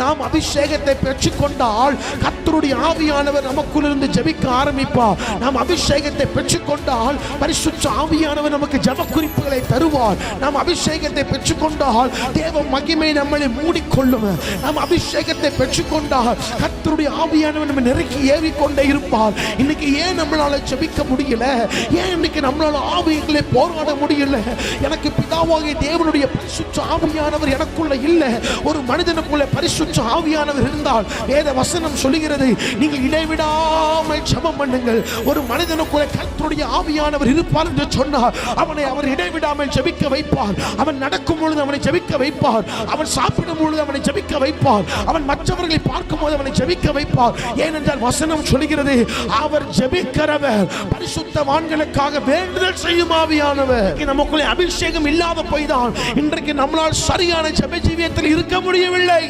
நாம் அபிஷேகத்தை பெற்றுக்கொண்டால் கத்தருடைய ஆவியானவர் நமக்குள் இருந்து ஜெபிக்க ஆரம்பிப்பார். நாம் அபிஷேகத்தை பெற்றுக்கொண்டால் பரிசுத்த ஆவியானவர் நமக்கு ஜப குறிப்புகளை தருவார். நாம் அபிஷேகத்தை பெற்றுக்கொண்டால் தேவ மகிமை நம்மளை மூடிக்கொள்ளும். நாம் அபிஷேகத்தை பெற்றுக்கொண்டால் கத்தருடைய ஆவியானவர் நம்ம நெருக்கி ஏவிக்கொண்டே இருப்பார். இன்னைக்கு ஏன் நம்மளால ஜெபிக்க முடியல? ஏன் இன்னைக்கு நம்மளால ஆவியங்களை போராட முடியல? எனக்கு பிதாவாகிய தேவனுடைய பரிசுத்த ஆவியானவர் எனக்குள்ள இல்லை. ஒரு மனிதனுக்குள்ள பரிசுத்த ஆவியானவர் இருந்தால் வேத வசனம் சொல்லுகிறது. நீங்கள் இடைவிடா இடைவிடாமல் சமம் பண்ணுங்கள். ஒரு மனிதனுக்குள்ள கர்த்தருடைய ஆவியானவர் இருப்பார் என்று சொன்னார் அவனை அவர் இடைவிடாமல் ஜெபிக்க வைப்பார். அவன் நடக்கும் பொழுது அவனை ஜெபிக்க வைப்பார். அவன் சாப்பிடும் பொழுது அவனை ஜெபிக்க வைப்பார். அவன் மற்றவர்களை பார்க்கும் போது அவனை ஜெபிக்க வைப்பார். ஏனென்றால் வசனம் சொல்கிறது அவர் ஜெபிக்கிறவர் பரிசுத்தவான்களுக்காக வேண்டுதல் செய்யும் ஆவியானவர். நமக்குள்ளே அபிஷேகம் இல்லாத போய்தான் இன்றைக்கு நம்மளால் சரியான ஜெப ஜீவியத்தில் இருக்க முடியவில்லை.